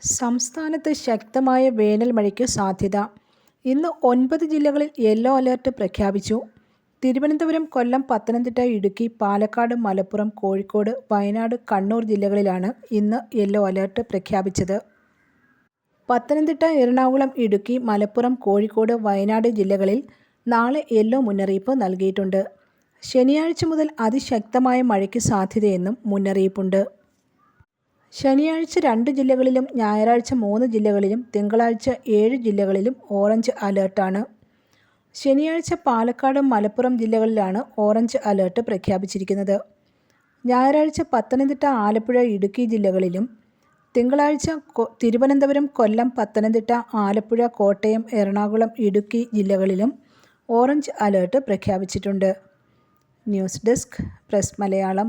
സംസ്ഥാനത്ത് ശക്തമായ വേനൽ മഴയ്ക്ക് സാധ്യത. ഇന്ന് ഒൻപത് ജില്ലകളിൽ യെല്ലോ അലേർട്ട് പ്രഖ്യാപിച്ചു. തിരുവനന്തപുരം കൊല്ലം പത്തനംതിട്ട ഇടുക്കി പാലക്കാട് മലപ്പുറം കോഴിക്കോട് വയനാട് കണ്ണൂർ ജില്ലകളിലാണ് ഇന്ന് യെല്ലോ അലേർട്ട് പ്രഖ്യാപിച്ചത്. പത്തനംതിട്ട എറണാകുളം ഇടുക്കി മലപ്പുറം കോഴിക്കോട് വയനാട് ജില്ലകളിൽ നാളെ യെല്ലോ മുന്നറിയിപ്പ് നൽകിയിട്ടുണ്ട്. ശനിയാഴ്ച മുതൽ അതിശക്തമായ മഴയ്ക്ക് സാധ്യതയെന്നും മുന്നറിയിപ്പുണ്ട്. ശനിയാഴ്ച രണ്ട് ജില്ലകളിലും ഞായറാഴ്ച മൂന്ന് ജില്ലകളിലും തിങ്കളാഴ്ച ഏഴ് ജില്ലകളിലും ഓറഞ്ച് അലേർട്ടാണ് ശനിയാഴ്ച പാലക്കാട് മലപ്പുറം ജില്ലകളിലാണ് ഓറഞ്ച് അലേർട്ട് പ്രഖ്യാപിച്ചിരിക്കുന്നത്. ഞായറാഴ്ച പത്തനംതിട്ട ആലപ്പുഴ ഇടുക്കി ജില്ലകളിലും തിങ്കളാഴ്ച തിരുവനന്തപുരം കൊല്ലം പത്തനംതിട്ട ആലപ്പുഴ കോട്ടയം എറണാകുളം ഇടുക്കി ജില്ലകളിലും ഓറഞ്ച് അലേർട്ട് പ്രഖ്യാപിച്ചിട്ടുണ്ട്. News desk press Malayalam.